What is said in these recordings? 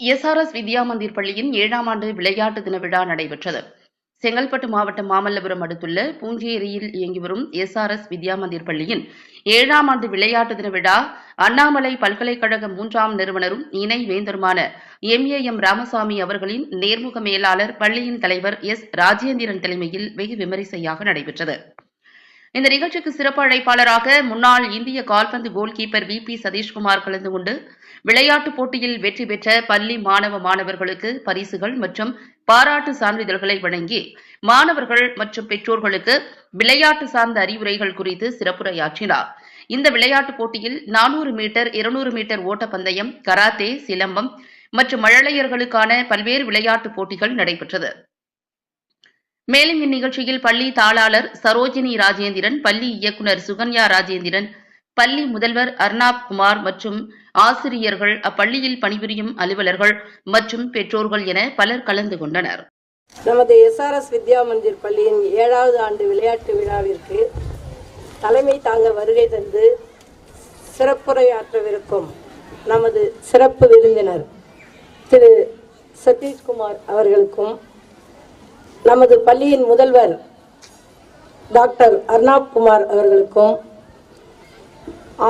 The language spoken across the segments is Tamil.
எஸ்ஆர்எஸ் வித்யா மந்திர் பள்ளியின் ஏழாம் ஆண்டு விளையாட்டு தின விழா நடைபெற்றது. செங்கல்பட்டு மாவட்டம் மாமல்லபுரம் அடுத்துள்ள பூஞ்சேரியில் இயங்கி வரும் எஸ்ஆர்எஸ் வித்யா மந்திர் பள்ளியின் ஏழாம் ஆண்டு விளையாட்டு தின விழா அண்ணாமலை பல்கலைக்கழக மூன்றாம் நிறுவனரும் இணை வேந்தருமான எம் ஏ எம் ராமசாமி அவர்களின் நேர்முக மேலாளர் பள்ளியின் தலைவர் எஸ். ராஜேந்திரன் தலைமையில் வெகு விமரிசையாக நடைபெற்றது. இந்த நிகழ்ச்சிக்கு சிறப்பு அழைப்பாளராக முன்னாள் இந்திய கால்பந்து goal keeper V P Sathishkumar கலந்து கொண்டு விளையாட்டுப் போட்டியில் வெற்றி பெற்ற பள்ளி மாணவ மாணவர்களுக்கு பரிசுகள் மற்றும் பாராட்டு சான்றிதழ்களை வழங்கி மாணவர்கள் மற்றும் பெற்றோர்களுக்கு விளையாட்டு சார்ந்த அறிவுரைகள் குறித்து சிறப்புரையாற்றினார். இந்த விளையாட்டுப் போட்டியில் நானூறு மீட்டர் இருநூறு மீட்டர் ஓட்டப்பந்தயம் கராத்தே சிலம்பம் மற்றும் மழலையர்களுக்கான பல்வேறு விளையாட்டுப் போட்டிகள் நடைபெற்றது. மேலும் இந்நிகழ்ச்சியில் பள்ளி தாளாளர் சரோஜினி ராஜேந்திரன் பள்ளி இயக்குனர் சுகன்யா ராஜேந்திரன் பள்ளி முதல்வர் அர்னாப் குமார் மற்றும் ஆசிரியர்கள் அப்பள்ளியில் பணிபுரியும் அலுவலர்கள் மற்றும் பெற்றோர்கள் என பலர் கலந்து கொண்டனர். நமது எஸ்ஆர்எஸ் வித்யா மந்திர் பள்ளியின் ஏழாவது ஆண்டு விளையாட்டு விழாவிற்கு தலைமை தாங்க வருகை தந்து சிறப்புரையாற்றவிருக்கும் நமது சிறப்பு விருந்தினர் திரு சதீஷ்குமார் அவர்களுக்கும் நமது பள்ளியின் முதல்வர் டாக்டர் அர்ணாப் குமார் அவர்களுக்கும்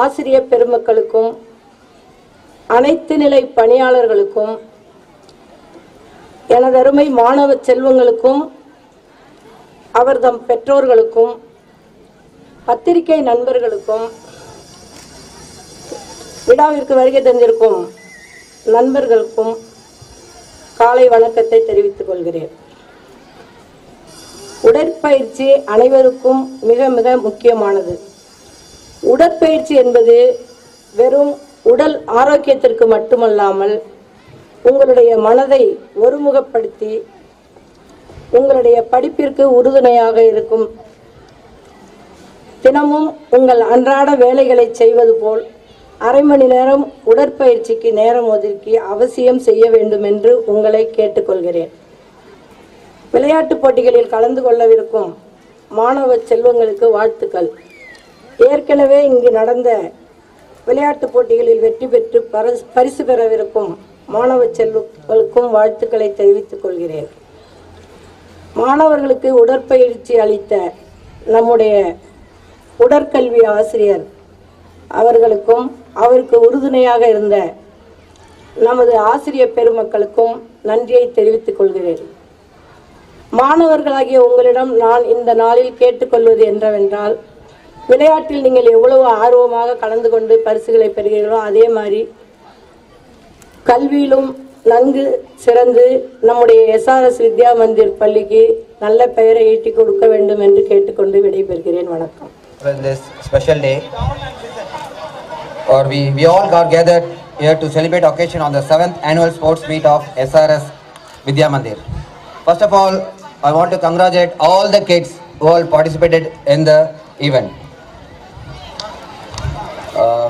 ஆசிரியர் பெருமக்களுக்கும் அனைத்து நிலை பணியாளர்களுக்கும் எனதருமை மாணவ செல்வங்களுக்கும் அவர்தம் பெற்றோர்களுக்கும் பத்திரிகை நண்பர்களுக்கும் விழாவிற்கு வருகை தந்திருக்கும் நண்பர்களுக்கும் காலை வணக்கத்தை தெரிவித்துக் கொள்கிறேன். உடற்பயிற்சி அனைவருக்கும் மிக மிக முக்கியமானது. உடற்பயிற்சி என்பது வெறும் உடல் ஆரோக்கியத்திற்கு மட்டுமல்லாமல் உங்களுடைய மனதை ஒருமுகப்படுத்தி உங்களுடைய படிப்பிற்கு உறுதுணையாக இருக்கும். தினமும் உங்கள் அன்றாட வேலைகளை செய்வது போல் அரை மணி நேரம் உடற்பயிற்சிக்கு நேரம் ஒதுக்கி அவசியம் செய்ய வேண்டும் என்று உங்களை கேட்டுக்கொள்கிறேன். விளையாட்டுப் போட்டிகளில் கலந்து கொள்ளவிருக்கும் மாணவ செல்வங்களுக்கு வாழ்த்துக்கள். ஏற்கனவே இங்கு நடந்த விளையாட்டுப் போட்டிகளில் வெற்றி பெற்று பரிசு பரிசு பெறவிருக்கும் மாணவ செல்வங்களுக்கும் வாழ்த்துக்களை தெரிவித்துக் கொள்கிறேன். மாணவர்களுக்கு உடற்பயிற்சி அளித்த நம்முடைய உடற்கல்வி ஆசிரியர் அவர்களுக்கும் அவருக்கு உறுதுணையாக இருந்த நமது ஆசிரியர் பெருமக்களுக்கும் நன்றியை தெரிவித்துக் கொள்கிறேன். மாணவர்களாகிய உங்களிடம் நான் இந்த நாளில் கேட்டுக்கொள்வது என்றவென்றால் விளையாட்டில் நீங்கள் எவ்வளவு ஆர்வமாக கலந்து கொண்டு பரிசுகளை பெறுகிறீர்களோ அதே மாதிரி கல்வியிலும் நன்கு சிறந்து நம்முடைய எஸ்ஆர்எஸ் வித்யா மந்திர் பள்ளிக்கு நல்ல பெயரை ஈட்டி கொடுக்க வேண்டும் என்று கேட்டுக்கொண்டு விடைபெறுகிறேன் வணக்கம் on this special day, or we, we all got gathered here to celebrate occasion on the seventh annual sports meet of SRS Vidya Mandir. First of all, I want to congratulate all the kids who all participated in the event. Uh,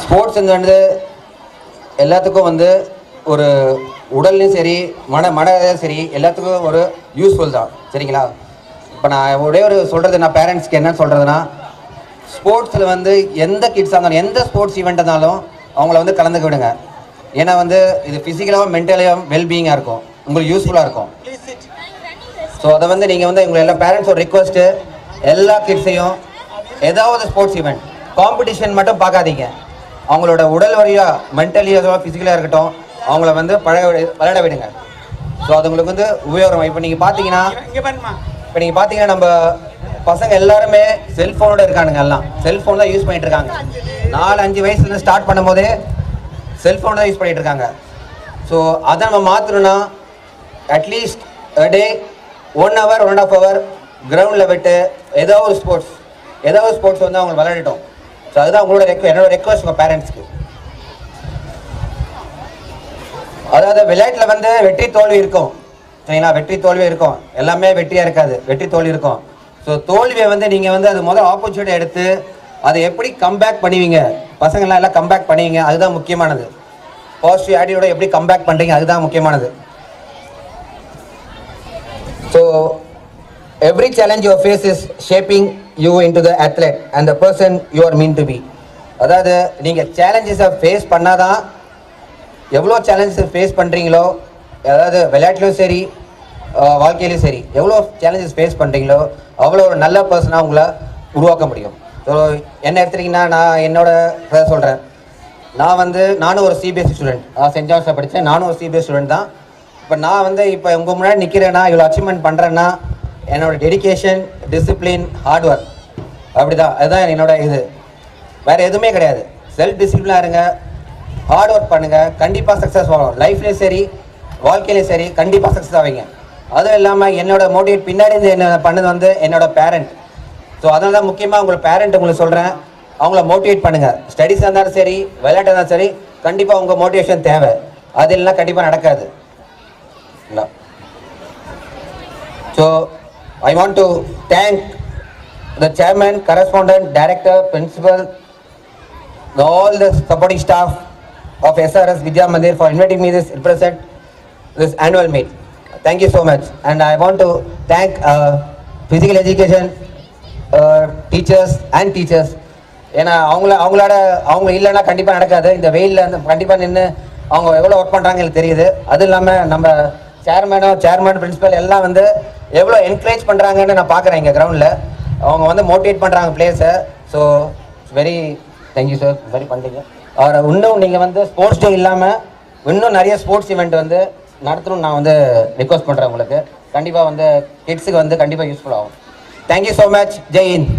sports வந்து எல்லாத்துக்கும் வந்து ஒரு உடல்லையும் சரி மன மனதையும் சரி எல்லாத்துக்கும் ஒரு யூஸ்ஃபுல் தான். சரிங்களா? இப்போ நான் ஒரே ஒரு சொல்கிறது நான் பேரண்ட்ஸ்க்கு என்னன்னு சொல்கிறதுனா ஸ்போர்ட்ஸில் வந்து எந்த கிட்ஸாக இருந்தாலும் எந்த ஸ்போர்ட்ஸ் ஈவெண்ட் இருந்தாலும் அவங்கள வந்து கலந்துக்க விடுங்க. ஏன்னா வந்து இது ஃபிசிக்கலாகவும் மென்டலியாகவும் வெல்பீயிங்காக இருக்கும். உங்களுக்கு யூஸ்ஃபுல்லாக இருக்கும். ஸோ அதை வந்து நீங்கள் வந்து உங்களை எல்லா பேரண்ட்ஸோட ரிக்வஸ்ட்டு எல்லா கிட்ஸையும் ஏதாவது ஸ்போர்ட்ஸ் ஈவெண்ட் காம்படிஷன் மட்டும் பார்க்காதீங்க. அவங்களோட உடல் வழியாக மென்டலியாக ஃபிசிக்கலாக இருக்கட்டும் அவங்கள வந்து பழக விளையாட விடுங்க. ஸோ அது உங்களுக்கு வந்து உபயோகம். இப்போ நீங்கள் பார்த்தீங்கன்னா இப்போ நீங்கள் பார்த்தீங்கன்னா நம்ம பசங்க எல்லாருமே செல்ஃபோனோட இருக்கானுங்க எல்லாம். செல்ஃபோன் தான் யூஸ் பண்ணிட்டு இருக்காங்க. நாலு அஞ்சு வயசுலேருந்து ஸ்டார்ட் பண்ணும்போதே செல்ஃபோன் தான் யூஸ் பண்ணிட்டு இருக்காங்க. ஸோ அதை நம்ம மாற்றணும்னா at least day one hour one and half hour கிரவுண்டில் விட்டு ஏதோ ஒரு ஸ்போர்ட்ஸ் ஏதோ ஒரு ஸ்போர்ட்ஸ் வந்து அவங்க விளையாடட்டும். ஸோ அதுதான் உங்களோட ரெக்வ என்னோட ரெக்வஸ்ட் உங்கள் பேரண்ட்ஸ்க்கு அதாவது விளையாட்டில் வந்து வெற்றி தோல்வி இருக்கும். சரிங்களா? வெற்றி தோல்வி இருக்கும். எல்லாமே வெற்றியாக இருக்காது. வெற்றி தோல்வி இருக்கும். ஸோ தோல்வியை வந்து நீங்கள் வந்து அது முதல் ஆப்பர்ச்சுனிட்டி எடுத்து அதை எப்படி கம்பேக் பண்ணுவீங்க? பசங்களாம் எல்லாம் கம்பேக் பண்ணுவீங்க. அதுதான் முக்கியமானது. பாசிட்டிவ் ஆட்டியோட எப்படி கம்பேக் பண்ணுறீங்க அதுதான் முக்கியமானது. So every challenge you face is shaping you into the the athlete the person person you are meant to be அதாவது நீங்கள் சேலஞ்சஸை ஃபேஸ் பண்ணால் தான் எவ்வளோ சேலஞ்சஸ் ஃபேஸ் பண்ணுறீங்களோ அதாவது விளையாட்டுலையும் சரி வாழ்க்கையிலையும் சரி எவ்வளோ சேலஞ்சஸ் ஃபேஸ் பண்ணுறீங்களோ அவ்வளோ ஒரு நல்ல பர்சனாக உங்களை உருவாக்க முடியும். ஸோ என்ன எடுத்துட்டிங்கன்னா நான் என்னோட சொல்கிறேன் நான் வந்து நானும் ஒரு சிபிஎஸ்சி ஸ்டூடெண்ட் நான் சென்ட் ஜான்ஸில் படித்தேன் நானும் ஒரு சிபிஎஸ் ஸ்டூடெண்ட் தான். இப்போ நான் வந்து இப்போ உங்கள் முன்னாடி நிற்கிறேன்னா இவ்வளோ அச்சீவ்மெண்ட் பண்ணுறேன்னா என்னோட டெடிகேஷன் டிசிப்ளின் ஹார்ட் ஒர்க் அப்படி தான் அதுதான் என்னோட இது. வேறு எதுவுமே கிடையாது. செல்ஃப் டிசிப்ளினாக இருங்க. ஹார்ட் ஒர்க் பண்ணுங்கள் கண்டிப்பாக சக்ஸஸ் ஆகும் லைஃப்லேயும் சரி வாழ்க்கையிலையும் சரி கண்டிப்பாக சக்ஸஸ் ஆவீங்க அதுவும் இல்லாமல் என்னோட மோட்டிவேட் பின்னாடி இருந்து என்ன பண்ணது வந்து என்னோட பேரண்ட் ஸோ அதனால தான் முக்கியமாக உங்களை பேரண்ட் உங்களுக்கு சொல்கிறேன் அவங்கள மோட்டிவேட் பண்ணுங்கள் ஸ்டடீஸாக இருந்தாலும் சரி விளையாட்டாக இருந்தாலும் சரி கண்டிப்பாக உங்கள் மோட்டிவேஷன் தேவை. அது இல்லைன்னா கண்டிப்பாக நடக்காது. இல்லை So I want to thank the chairman, correspondent, director, principal, all the supporting staff of SRS Vidya Mandir for inviting me this represent this annual meet. Thank you so much. And I want to thank uh, physical education uh, teachers and teachers. ஏன்னா அவங்கள அவங்களோட அவங்க இல்லைன்னா கண்டிப்பாக நடக்காது இந்த வெயிலில் அந்த கண்டிப்பாக நின்று அவங்க எவ்வளோ ஒர்க் பண்ணுறாங்க எனக்கு தெரியுது அதுவும் இல்லாமல் நம்ம சேர்மேனும் சேர்மேன் பிரின்சிபல் எல்லாம் வந்து எவ்வளோ என்கரேஜ் பண்ணுறாங்கன்னு நான் பார்க்குறேன் இங்கே கிரவுண்டில் அவங்க வந்து மோட்டிவேட் பண்ணுறாங்க பிளேயர்ஸை so very thank you sir very பண்ணுறீங்க அவரை இன்னும் நீங்கள் வந்து ஸ்போர்ட்ஸ் டே இல்லாமல் இன்னும் நிறைய ஸ்போர்ட்ஸ் ஈவெண்ட் வந்து நடத்தணும்னு நான் வந்து ரிக்வஸ்ட் பண்ணுறேன் உங்களுக்கு. கண்டிப்பாக வந்து கிட்ஸுக்கு வந்து கண்டிப்பாக யூஸ்ஃபுல் ஆகும். Thank you so much Jai Hind